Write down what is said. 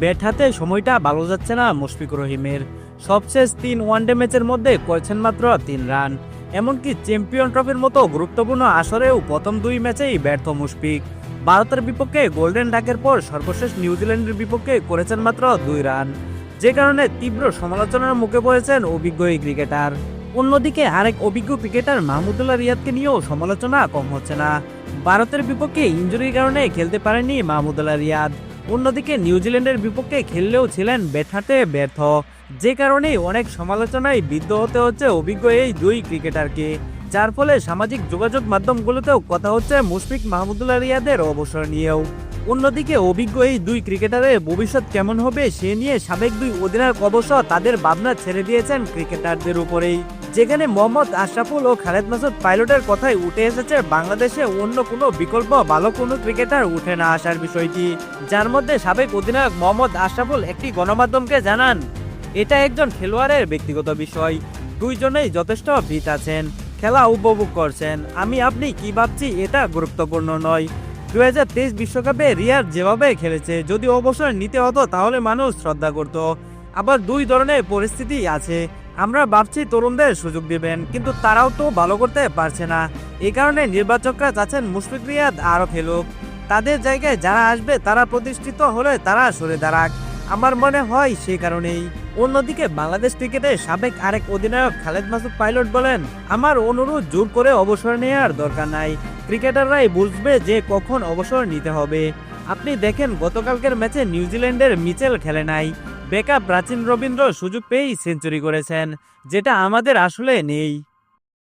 Bat হাতে সময়টা ভালো যাচ্ছে না মুশফিকুর রহিমের। সবশেষ তিন ওয়ানডে ম্যাচের মধ্যে করেছেন মাত্র তিন রান। এমনকি চ্যাম্পিয়ন ট্রফির মতো গুরুত্বপূর্ণ আসরেও প্রথম দুই ম্যাচেই ব্যর্থ মুশফিক। ভারতের বিপক্ষে গোল্ডেন ডাকের পর সর্বশেষ নিউজিল্যান্ডের বিপক্ষে করেছেন মাত্র দুই রান। যে কারণে তীব্র সমালোচনার মুখে পড়েছেন অভিজ্ঞ এই ক্রিকেটার। অন্যদিকে আরেক অভিজ্ঞ ক্রিকেটার মাহমুদুল্লাহ রিয়াদকে নিয়েও সমালোচনা কম হচ্ছে না। ভারতের বিপক্ষে ইঞ্জুরির কারণে খেলতে পারেননি মাহমুদুল্লাহ রিয়াদ। অন্যদিকে নিউজিল্যান্ডের বিপক্ষে খেললেও ছিলেন ব্যাট হাতে ব্যর্থ। যে কারণে অনেক সমালোচনায় বিদ্ধ হতে হচ্ছে অভিজ্ঞ এই দুই ক্রিকেটারকে। যার ফলে সামাজিক যোগাযোগ মাধ্যমগুলোতেও কথা হচ্ছে মুশফিক মাহমুদুল্লাহ রিয়াদের অবসর নিয়েও। অন্যদিকে অভিজ্ঞ এই দুই ক্রিকেটারের ভবিষ্যৎ কেমন হবে সে নিয়ে সাবেক দুই অধিনায়ক অবশ্য তাদের ভাবনা ছেড়ে দিয়েছেন ক্রিকেটারদের উপরেই। যেখানে মোহাম্মদ আশরাফুল ও খালেদ মাসুদ পাইলটের কথাই উঠে এসেছে, বাংলাদেশে অন্য কোনো বিকল্প ভালো কোনো ক্রিকেটার উঠে না আসার বিষয়টি। যার মধ্যে সাবেক অধিনায়ক মোহাম্মদ আশরাফুল একটি গণমাধ্যমকে জানান, এটা একজন খেলোয়াড়ের ব্যক্তিগত বিষয়। দুইজনেই যথেষ্ট ফিট আছেন, খেলা উপভোগ করছেন। আমি আপনি কি ভাবছি এটা গুরুত্বপূর্ণ নয়। দু হাজার তেইশ বিশ্বকাপে রিয়ার যেভাবে খেলেছে, যদি অবসর নিতে হতো তাহলে মানুষ শ্রদ্ধা করত। আবার দুই ধরনের পরিস্থিতি আছে। আমরা ভাবছি তরুণদের সুযোগ দিবেন, কিন্তু তারাও তো ভালো করতে পারছে না। এই কারণে নির্বাচকরা চাচ্ছেন মুশফিক রিয়াদ আরও খেলুক। তাদের জায়গায় যারা আসবে, তারা প্রতিষ্ঠিত হলে তারা সরে দাঁড়াক। আমার মনে হয় সেই কারণেই। অন্যদিকে বাংলাদেশ ক্রিকেটের সাবেক আরেক অধিনায়ক খালেদ মাসুদ পাইলট বলেন, আমার অনুরোধ জোর করে অবসর নেওয়ার দরকার নাই। ক্রিকেটাররাই বুঝবে যে কখন অবসর নিতে হবে। আপনি দেখেন গতকালকের ম্যাচে নিউজিল্যান্ডের মিচেল খেলে নাই। বেকা প্রাচীন রবীন্দ্র সুযোগ পেয়েই সেঞ্চুরি করেছেন যেটা আমাদের আসলে নেই।